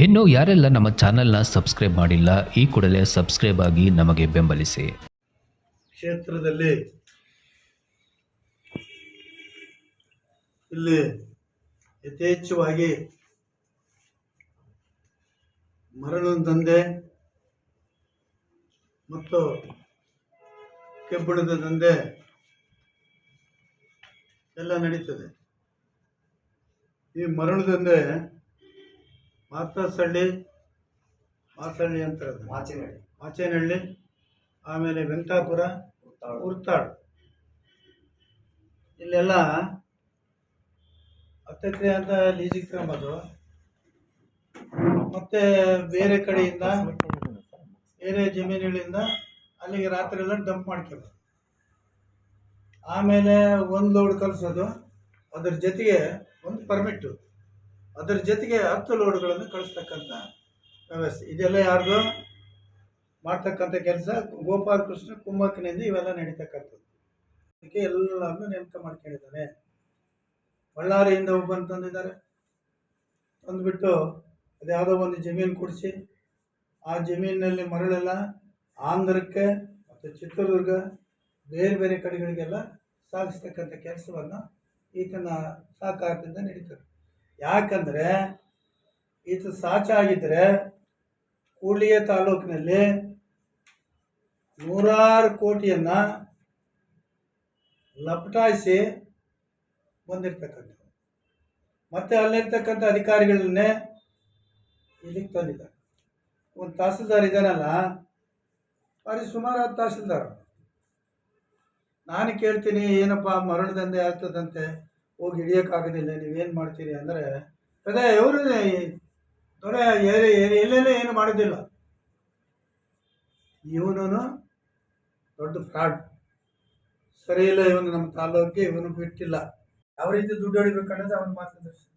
ಇನ್ನು ಯಾರೆಲ್ಲ ನಮ್ಮ ಚಾನೆಲ್ನ ಸಬ್ಸ್ಕ್ರೈಬ್ ಮಾಡಿಲ್ಲ, ಈ ಕೂಡಲೇ ಸಬ್ಸ್ಕ್ರೈಬ್ ಆಗಿ ನಮಗೆ ಬೆಂಬಲಿಸಿ. ಕ್ಷೇತ್ರದಲ್ಲಿ ಇಲ್ಲಿ ಯಥೇಚ್ಛವಾಗಿ ಮರಳು ದಂಧೆ ಮತ್ತು ಕೆಬ್ಬಣದ ದಂಧೆ ಎಲ್ಲ ನಡೀತದೆ. ಈ ಮರಳು ದಂಧೆ ಮಾತಸಳ್ಳಿ ಮಾಸಳ್ಳಿ ಅಂತ ಮಾಚೇನಹಳ್ಳಿ. ಮಾಚೇನಹಳ್ಳಿ ಆಮೇಲೆ ವೆಂಕಟಾಪುರ ಉರ್ತಾಳು. ಇಲ್ಲೆಲ್ಲ ಹತ್ತು ಎಕರೆ ಅಂತ ಲೀಸಿಗೆ ತಗೊಂಬೋದು ಮತ್ತೆ ಬೇರೆ ಕಡೆಯಿಂದ ಬೇರೆ ಜಮೀನುಗಳಿಂದ ಅಲ್ಲಿಗೆ ರಾತ್ರಿ ಎಲ್ಲ ಡಂಪ್ ಮಾಡ್ಕೋಬೋದು. ಆಮೇಲೆ ಒಂದು ಲೋಡ್ ಕಲಿಸೋದು ಅದ್ರ ಜೊತೆಗೆ ಒಂದು ಪರ್ಮಿಟ್ಟು ಅದ್ರ ಜೊತೆಗೆ ಹತ್ತು ಲೋಡ್ಗಳನ್ನು ಕಳಿಸ್ತಕ್ಕಂಥ ವ್ಯವಸ್ಥೆ. ಇದೆಲ್ಲ ಯಾರ್ದು? ಮಾಡ್ತಕ್ಕಂಥ ಕೆಲಸ ಗೋಪಾಲಕೃಷ್ಣ ಕುಮ್ಮಕ್ಕನಿಂದ ಇವೆಲ್ಲ ನಡೀತಕ್ಕಂಥದ್ದು. ಅದಕ್ಕೆ ಎಲ್ಲರನ್ನೂ ನೇಮಕ ಮಾಡ್ಕೊಂಡಿದ್ದಾರೆ ಬಳ್ಳಾರಿಯಿಂದ ಒಬ್ಬನ ತಂದಿದ್ದಾರೆ. ತಂದುಬಿಟ್ಟು ಅದ್ಯಾವುದೋ ಒಂದು ಜಮೀನು ಕೊಡಿಸಿ. ಆ ಜಮೀನಿನಲ್ಲಿ ಮರಳೆಲ್ಲ ಆಂಧ್ರಕ್ಕೆ ಮತ್ತು ಚಿತ್ರದುರ್ಗ ಬೇರೆ ಬೇರೆ ಕಡೆಗಳಿಗೆಲ್ಲ ಸಾಗಿಸ್ತಕ್ಕಂಥ ಕೆಲಸವನ್ನು ಈತನ ಸಹಕಾರದಿಂದ ನಡೀತದೆ. ಯಾಕಂದರೆ ಇದು ಸಾಚ ಆಗಿದ್ದರೆ ಕೂಡ್ಲಿಗೆ ತಾಲೂಕಿನಲ್ಲಿ ನೂರಾರು ಕೋಟಿಯನ್ನು ಲಪಟಾಯಿಸಿ ಬಂದಿರ್ತಕ್ಕಂಥ ಮತ್ತು ಅಲ್ಲಿರ್ತಕ್ಕಂಥ ಅಧಿಕಾರಿಗಳನ್ನೇ ಇಲ್ಲಿಗೆ ತಂದಿದ್ದಾರೆ. ಒಂದು ತಹಸೀಲ್ದಾರ್ ಇದ್ದಾನಲ್ಲ ಭಾರಿ ಸುಮಾರು ಹತ್ತು ತಹಸೀಲ್ದಾರ್. ನಾನು ಕೇಳ್ತೀನಿ, ಏನಪ್ಪ ಮರಳು ದಂಧೆ ಆಗ್ತದಂತೆ. ಹೋಗಿ ಹಿಡಿಯೋಕ್ಕಾಗೋದಿಲ್ಲ ನೀವೇನು ಮಾಡ್ತೀರಿ ಅಂದರೆ ಅದೇ ಇವರು ದೊರೆ ಎಲ್ಲೆಲ್ಲೇ ಏನು ಮಾಡೋದಿಲ್ಲ ಇವನು ದೊಡ್ಡ ಫ್ರಾಡ್. ಸರಿ ಇಲ್ಲ ಇವನು ನಮ್ಮ ತಾಲೂಕಿಗೆ, ಇವನು ಬಿಟ್ಟಿಲ್ಲ. ಯಾವ ರೀತಿ ದುಡ್ಡು ಹೊಡಿಬೇಕನ್ನೋದು ಅವನ ಮಾರ್ಗದರ್ಶನ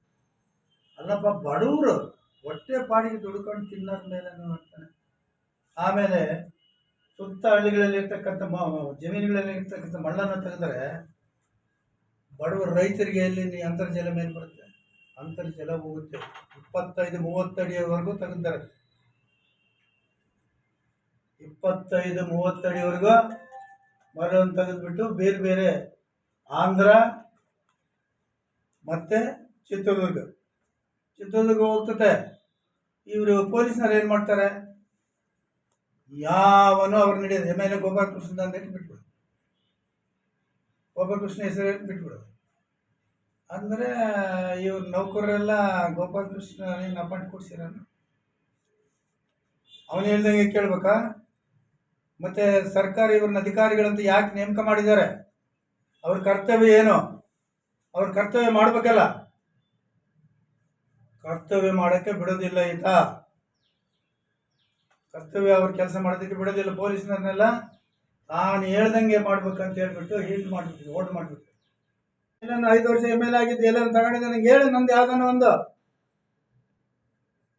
ಅಲ್ಲಪ್ಪ, ಬಡವರು ಹೊಟ್ಟೆ ಪಾಡಿಗೆ ದುಡ್ಕೊಂಡು ತಿನ್ನೋದ ಮೇಲೆ ಮಾಡ್ತಾನೆ? ಆಮೇಲೆ ಸುತ್ತ ಹಳ್ಳಿಗಳಲ್ಲಿ ಇರ್ತಕ್ಕಂಥ ಜಮೀನುಗಳಲ್ಲಿ ಇರ್ತಕ್ಕಂಥ ಮಳ್ಳನ್ನು ತೆಗೆದರೆ ಬಡವರು ರೈತರಿಗೆ ಎಲ್ಲಿ ಅಂತರ್ಜಲ ಮೇಲೆ ಬರುತ್ತೆ? ಅಂತರ್ಜಲ ಹೋಗುತ್ತೆ. ಇಪ್ಪತ್ತೈದು ಮೂವತ್ತಡಿಯವರೆಗೂ ತೆಗೆದಾರೆ ಇಪ್ಪತ್ತೈದು ಮೂವತ್ತಡಿವರೆಗೂ ಮರವನ್ನು ತೆಗೆದುಬಿಟ್ಟು ಬೇರೆ ಬೇರೆ ಆಂಧ್ರ ಮತ್ತು ಚಿತ್ರದುರ್ಗ. ಚಿತ್ರದುರ್ಗ ಹೋಗ್ತದೆ ಇವರು ಪೊಲೀಸ್ನವ್ರು ಏನು ಮಾಡ್ತಾರೆ? ಯಾವನು ಅವ್ರು ನಡೆಯೋದು ಎಂ ಎಲ್ ಎ ಗೋಪಾಲಕೃಷ್ಣ ಅಂತ ಹೇಳಿ ಬಿಟ್ಬಿಡು ಗೋಪಾಲಕೃಷ್ಣ ಹೆಸರು ಬಿಟ್ಬಿಡು ಅಂದರೆ ಇವ್ರ ನೌಕರರೆಲ್ಲ ಗೋಪಾಲಕೃಷ್ಣ ನೀನು ಅಪಾಯಿಂಟ್ ಕೊಡ್ಸಿರೋನು ಅವನು ಹೇಳ್ದಂಗೆ ಕೇಳ್ಬೇಕಾ? ಮತ್ತು ಸರ್ಕಾರ ಇವ್ರನ್ನ ಅಧಿಕಾರಿಗಳಂತ ಯಾಕೆ ನೇಮಕ ಮಾಡಿದ್ದಾರೆ? ಅವ್ರ ಕರ್ತವ್ಯ ಏನು? ಅವ್ರ ಕರ್ತವ್ಯ ಮಾಡಬೇಕಲ್ಲ. ಕರ್ತವ್ಯ ಮಾಡೋಕ್ಕೆ ಬಿಡೋದಿಲ್ಲ ಈತ. ಕರ್ತವ್ಯ ಅವ್ರ ಕೆಲಸ ಮಾಡೋದಕ್ಕೆ ಬಿಡೋದಿಲ್ಲ, ಪೊಲೀಸ್ನವ್ರನ್ನೆಲ್ಲ ನಾನು ಹೇಳ್ದಂಗೆ ಮಾಡ್ಬೇಕಂತ ಹೇಳ್ಬಿಟ್ಟು ಹೀಲ್ಡ್ ಮಾಡಿಬಿಟ್ಟು ಓಟ್ ಮಾಡಿಬಿಟ್ಟು ಇಲ್ಲ ಐದು ವರ್ಷ ಎಂ ಎಲ್ ಆಗಿದ್ದು ಎಲ್ಲರೂ ತಗೊಂಡಿದ್ದೆ. ನನಗೆ ಹೇಳು ನಂದು ಯಾವ್ದಾನ ಒಂದು.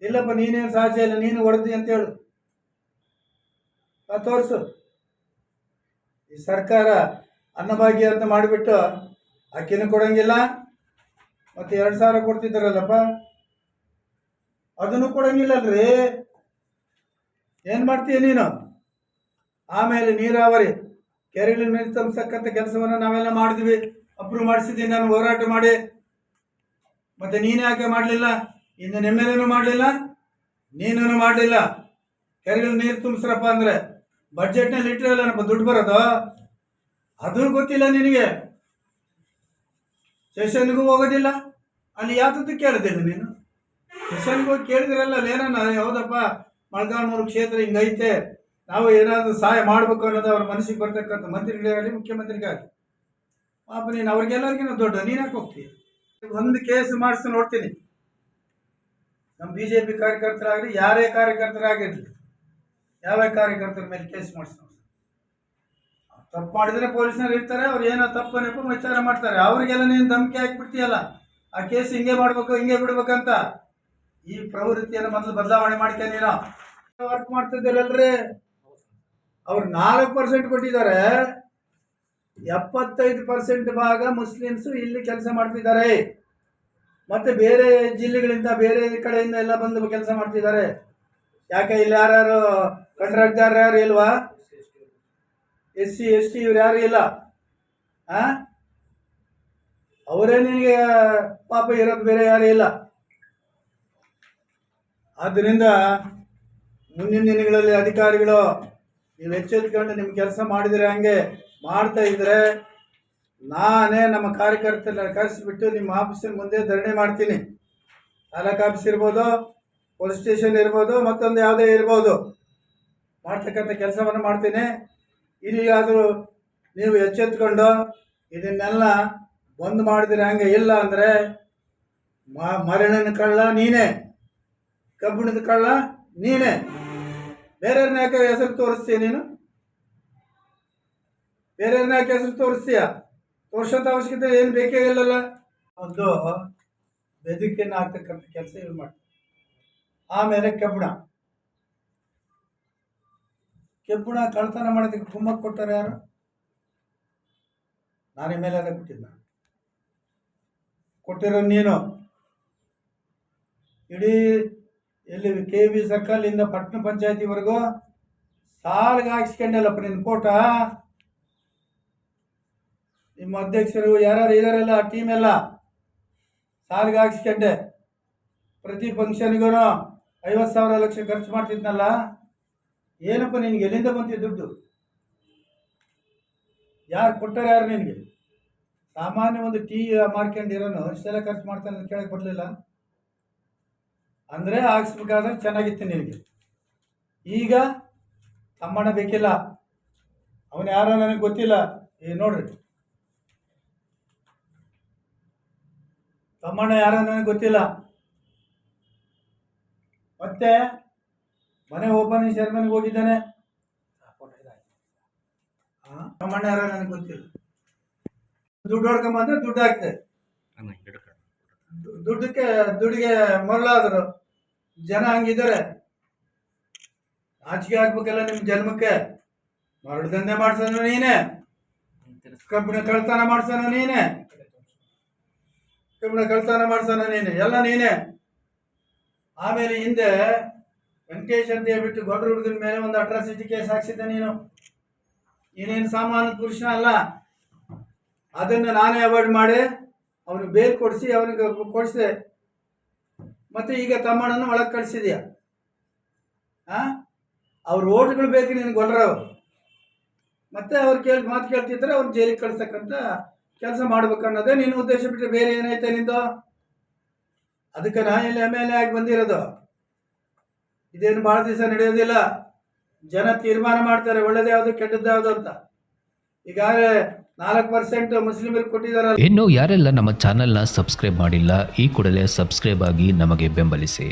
ಇಲ್ಲಪ್ಪ, ನೀನೇನು ಸಾಧ್ಯ ಇಲ್ಲ, ನೀನು ಹೊಡೆದಿ ಅಂತ ಹೇಳು. ತೋರಿಸು. ಈ ಸರ್ಕಾರ ಅನ್ನಭಾಗ್ಯ ಅಂತ ಮಾಡಿಬಿಟ್ಟು ಅಕ್ಕಿನೂ ಕೊಡಂಗಿಲ್ಲ, ಮತ್ತು ಎರಡು ಸಾವಿರ ಕೊಡ್ತಿದ್ದಾರಲ್ಲಪ್ಪ. ಅದನ್ನು ಕೊಡಂಗಿಲ್ಲಲ್ರಿ. ಏನು ಮಾಡ್ತೀಯ ನೀನು? ಆಮೇಲೆ ನೀರಾವರಿ ಕೆರೆಗಳ ನೀರು ತುಂಬಿಸ್ತಕ್ಕಂಥ ಕೆಲಸವನ್ನು ನಾವೆಲ್ಲ ಮಾಡಿದ್ವಿ. ಅಪ್ರೂವ್ ಮಾಡಿಸಿದ್ದೀನಿ ನಾನು ಹೋರಾಟ ಮಾಡಿ. ಮತ್ತು ನೀನು ಯಾಕೆ ಮಾಡಲಿಲ್ಲ? ಇನ್ನು ಎನೂ ಮಾಡಲಿಲ್ಲ? ನೀನು ಮಾಡಲಿಲ್ಲ. ಕೆರೆಗಳ ನೀರು ತುಂಬಿಸ್ರಪ್ಪ ಅಂದರೆ ಬಡ್ಜೆಟ್ನಲ್ಲಿ ಇಟ್ಟಿರಲ್ಲನಪ್ಪ ದುಡ್ಡು ಬರೋದು ಅದು ಗೊತ್ತಿಲ್ಲ ನಿನಗೆ. ಸೆಷನ್ಗೂ ಹೋಗೋದಿಲ್ಲ. ಅಲ್ಲಿ ಯಾವ್ದು ಕೇಳಿದ್ದೇನೆ ನೀನು. ಸೆಷನ್ಗೆ ಹೋಗಿ ಕೇಳಿದ್ರಲ್ಲ ಅಲ್ಲಿ ಏನನ್ನ? ಹೌದಪ್ಪ ಮಳಗಾಲ್ಮೂರು ಕ್ಷೇತ್ರ ಹಿಂಗೈತೆ. ನಾವು ಏನಾದರೂ ಸಹಾಯ ಮಾಡಬೇಕು ಅನ್ನೋದು ಅವ್ರ ಮನಸ್ಸಿಗೆ ಬರ್ತಕ್ಕಂಥ ಮಂತ್ರಿಗಳಾಗಲಿ ಮುಖ್ಯಮಂತ್ರಿಗಾಗಲಿ ಪಾಪ ನೀನು ಅವ್ರಿಗೆಲ್ಲರಿಗಿನ ದೊಡ್ಡ, ನೀನು ಯಾಕೆ ಹೋಗ್ತೀಯ ಒಂದು ಕೇಸ್ ಮಾಡಿಸಿ ನೋಡ್ತೀನಿ. ನಮ್ಮ ಬಿ ಜೆ ಪಿ ಕಾರ್ಯಕರ್ತರಾಗಲಿ, ಯಾರೇ ಕಾರ್ಯಕರ್ತರಾಗಿರಲಿ, ಯಾವ ಕಾರ್ಯಕರ್ತರ ಮೇಲೆ ಕೇಸ್ ಮಾಡಿಸಿ ತಪ್ಪು ಮಾಡಿದರೆ ಪೊಲೀಸ್ನವ್ರು ಇರ್ತಾರೆ, ಅವ್ರು ಏನೋ ತಪ್ಪು ನೆಪ ವಿಚಾರ ಮಾಡ್ತಾರೆ. ಅವರಿಗೆಲ್ಲ ನೀನು ಧಮಕಿ ಹಾಕಿಬಿಡ್ತೀಯಲ್ಲ? ಆ ಕೇಸ್ ಹಿಂಗೆ ಮಾಡಬೇಕು, ಹಿಂಗೆ ಬಿಡ್ಬೇಕಂತ? ಈ ಪ್ರವೃತ್ತಿಯನ್ನು ಮೊದಲು ಬದಲಾವಣೆ ಮಾಡ್ಕೊಂಡು ನೀನು. ವರ್ಕ್ ಮಾಡ್ತಿದ್ದೀರಲ್ರಿ ಅವ್ರು ನಾಲ್ಕು ಪರ್ಸೆಂಟ್ ಕೊಟ್ಟಿದ್ದಾರೆ. ಎಪ್ಪತ್ತೈದು ಪರ್ಸೆಂಟ್ ಭಾಗ ಮುಸ್ಲಿಮ್ಸು ಇಲ್ಲಿ ಕೆಲಸ ಮಾಡ್ತಿದ್ದಾರೆ. ಮತ್ತೆ ಬೇರೆ ಜಿಲ್ಲೆಗಳಿಂದ ಬೇರೆ ಕಡೆಯಿಂದ ಎಲ್ಲ ಬಂದು ಕೆಲಸ ಮಾಡ್ತಿದ್ದಾರೆ. ಯಾಕೆ ಇಲ್ಲಿ ಯಾರ್ಯಾರು ಕಂಟ್ರಾಕ್ಟರ್ ಯಾರು ಇಲ್ವಾ? ಎಸ್ ಸಿ ಎಸ್ ಟಿ ಇವ್ರು ಯಾರು ಇಲ್ಲ. ಆ? ಅವರೇ ನಿನಗೆ ಪಾಪ ಇರೋದು ಬೇರೆ ಯಾರು ಇಲ್ಲ. ಆದ್ದರಿಂದ ಮುಂದಿನ ದಿನಗಳಲ್ಲಿ ಅಧಿಕಾರಿಗಳು ನೀವು ಎಚ್ಚೆತ್ಕೊಂಡು ನಿಮ್ಮ ಕೆಲಸ ಮಾಡಿದರೆ ಹಂಗೆ ಮಾಡ್ತಾ ಇದ್ರೆ ನಾನೇ ನಮ್ಮ ಕಾರ್ಯಕರ್ತರನ್ನ ಕರೆಸಿಬಿಟ್ಟು ನಿಮ್ಮ ಆಫೀಸಿನ ಮುಂದೆ ಧರಣಿ ಮಾಡ್ತೀನಿ. ತಾಲೂಕು ಆಫೀಸ್ ಇರ್ಬೋದು, ಪೊಲೀಸ್ ಸ್ಟೇಷನ್ ಇರ್ಬೋದು, ಮತ್ತೊಂದು ಯಾವುದೇ ಇರ್ಬೋದು. ಮಾಡ್ತಕ್ಕಂಥ ಕೆಲಸವನ್ನು ಮಾಡ್ತೀನಿ. ಇಲ್ಲಿಗಾದರೂ ನೀವು ಎಚ್ಚೆತ್ಕೊಂಡು ಇದನ್ನೆಲ್ಲ ಬಂದ್ ಮಾಡಿದ್ರೆ ಹಂಗೆ ಇಲ್ಲ ಅಂದರೆ ಮರಣನ ಕಳ್ಳ ನೀನೇ. ಕಬ್ಬಿಣದ ಕಳ್ಳ ನೀನೇ. ಬೇರೆಯವ್ರನ್ನ ಯಾಕೆ ಹೆಸರು ತೋರಿಸ್ತೀಯ ನೀನು? ಬೇರೆಯವ್ರನ್ನ ಯಾಕೆ ಹೆಸರು ತೋರಿಸ್ತೀಯ? ತೋರ್ಸೋಂಥ ಅವಶ್ಯಕತೆ ಏನು ಬೇಕೇ ಇಲ್ಲಲ್ಲ. ಒಂದು ಬೆದಕಿನ ಆಗ್ತಕ್ಕಂಥ ಕೆಲಸ ಇವ್ರು ಮಾಡ್ತಾರೆ. ಆಮೇಲೆ ಕಬ್ಬಣ. ಕೆಬ್ಬಣ ಕಳ್ತನ ಮಾಡೋದಕ್ಕೆ ಕುಮ್ಮಕ್ಕೆ ಕೊಟ್ಟಾರೆ ಯಾರು? ನಾನು ಮೇಲೆ ಅದ ಕೊಟ್ಟಿದ್ದ ಕೊಟ್ಟಿರೋ ನೀನು. ಇಡೀ ಎಲ್ಲಿ ಕೆ ಬಿ ಸರ್ಕಲಿಂದ ಪಟ್ಟಣ ಪಂಚಾಯತಿವರೆಗೂ ಸಾಲಿಗೆ ಹಾಕ್ಸ್ಕೊಂಡಲ್ಲಪ್ಪ ನಿನ್ನ ಫೋಟ ನಿಮ್ಮ ಅಧ್ಯಕ್ಷರು ಯಾರ್ಯಾರು ಇದಾರಲ್ಲ ಆ ಟೀಮ್ ಎಲ್ಲ ಸಾಲಿಗೆ ಹಾಕಿಸ್ಕೊಂಡೆ. ಪ್ರತಿ ಫಂಕ್ಷನ್ಗೂ ಐವತ್ತು ಸಾವಿರ ಲಕ್ಷ ಖರ್ಚು ಮಾಡ್ತಿದ್ನಲ್ಲ, ಏನಪ್ಪ ನಿನಗೆ ಎಲ್ಲಿಂದ ಬಂತಿದ್ದು ದುಡ್ಡು? ಯಾರು ಕೊಟ್ಟಾರ ಯಾರು ನಿನಗೆ? ಸಾಮಾನ್ಯ ಒಂದು ಟೀ ಮಾರ್ಕೊಂಡಿರೋನು ಇಷ್ಟೆಲ್ಲ ಖರ್ಚು ಮಾಡ್ತಾನೆ ಕೇಳಕ್ಕೆ ಬರಲಿಲ್ಲ. ಅಂದರೆ ಹಾಕ್ಸ್ಬೇಕಾದ್ರೆ ಚೆನ್ನಾಗಿತ್ತು ನಿನಗೆ. ಈಗ ತಮ್ಮಣ್ಣ ಬೇಕಿಲ್ಲ. ಅವನು ಯಾರೋ ನನಗೆ ಗೊತ್ತಿಲ್ಲ. ಏ, ನೋಡ್ರಿ. ತಮ್ಮಣ್ಣ ಯಾರೋ ನನಗೆ ಗೊತ್ತಿಲ್ಲ. ಮತ್ತೆ ಮನೆ ಓಪನಿಂಗ್ ಸೆರೆಮನಿಗೆ ಹೋಗಿದ್ದಾನೆ. ತಮ್ಮಣ್ಣ ಯಾರೋ ನನಗೆ ಗೊತ್ತಿಲ್ಲ. ದುಡ್ಡು ಹೊಡ್ಕೊಂಬಂದ್ರೆ ದುಡ್ಡು ಹಾಕ್ತೆ ದು- ದುಡ್ಡಕ್ಕೆ ದುಡ್ಡಿಗೆ ಮರಳಾದರು ಜನ ಹಂಗಿದ್ದಾರೆ. ನಾಚಿಕೆ ಹಾಕ್ಬೇಕಲ್ಲ ನಿಮ್ಮ ಜನ್ಮಕ್ಕೆ. ಮರಳು ದಂಧೆ ಮಾಡ್ಸೋನು ನೀನೇ. ಕಬ್ಬಿಣ ಕಳ್ತಾನ ಮಾಡ್ಸೋನು ನೀನೇ. ಕಬ್ಬಿಣ ಕಳ್ತನ ಮಾಡ್ಸೋನು ನೀನೆ. ಎಲ್ಲ ನೀನೇ. ಆಮೇಲೆ ಹಿಂದೆ ವೆಂಕಟೇಶ್ ಅಂತ ಹೇಳ್ಬಿಟ್ಟು ಗೊಡ್ರ ಹುಡುಗನ ಮೇಲೆ ಒಂದು ಅಟ್ರಾಸಿಟಿ ಕೇಸ್ ಹಾಕ್ಸಿದ್ದೆ ನೀನು. ಏನೇನು ಸಾಮಾನ್ಯ ಪುರುಷ ಅಲ್ಲ ಅದನ್ನು ನಾನೇ ಅವಾಯ್ಡ್ ಮಾಡಿ ಅವನಿಗೆ ಬೇಲ್ ಕೊಡಿಸಿ, ಅವನಿಗೆ ಕೊಡಿಸಿದೆ ಮತ್ತೆ ಈಗ ತಮ್ಮಣ್ಣನ ಒಳಗೆ ಕಳಿಸಿದ್ಯಾ? ಹಾಂ ಅವ್ರ ಓಟ್ಗಳು ಬೇಕು ನಿನಗೆ ಅವರು ಮತ್ತೆ ಅವ್ರು ಕೇಳಿ ಮಾತು ಕೇಳ್ತಿದ್ರೆ ಅವ್ರು ಜೈಲಿಗೆ ಕಳಿಸ್ತಕ್ಕಂಥ ಕೆಲಸ ಮಾಡ್ಬೇಕನ್ನೋದೇ ನಿನ್ನ ಉದ್ದೇಶ ಬಿಟ್ಟರೆ ಬೇರೆ ಏನೈತೆ ನಿಂದು? ಅದಕ್ಕೆ ನಾನು ಇಲ್ಲಿ ಎಂ ಎಲ್ ಎ ಆಗಿ ಬಂದಿರೋದು. ಇದೇನು ಭಾಳ ದಿವಸ ನಡೆಯೋದಿಲ್ಲ. ಜನ ತೀರ್ಮಾನ ಮಾಡ್ತಾರೆ, ಒಳ್ಳೇದು ಯಾವುದು ಕೆಟ್ಟದ್ದು ಯಾವುದು ಅಂತ. ಈಗಾಗಲೇ ನಾಲ್ಕು ಮುಸ್ಲಿಮರಿಗೆ ಕೊಟ್ಟಿದ್ದಾರೆ. ಇನ್ನು ಯಾರೆಲ್ಲ ನಮ್ಮ ಚಾನೆಲ್ನ ಸಬ್ಸ್ಕ್ರೈಬ್ ಮಾಡಿಲ್ಲ, ಈ ಕೂಡಲೇ ಸಬ್ಸ್ಕ್ರೈಬ್ ಆಗಿ ನಮಗೆ ಬೆಂಬಲಿಸಿ.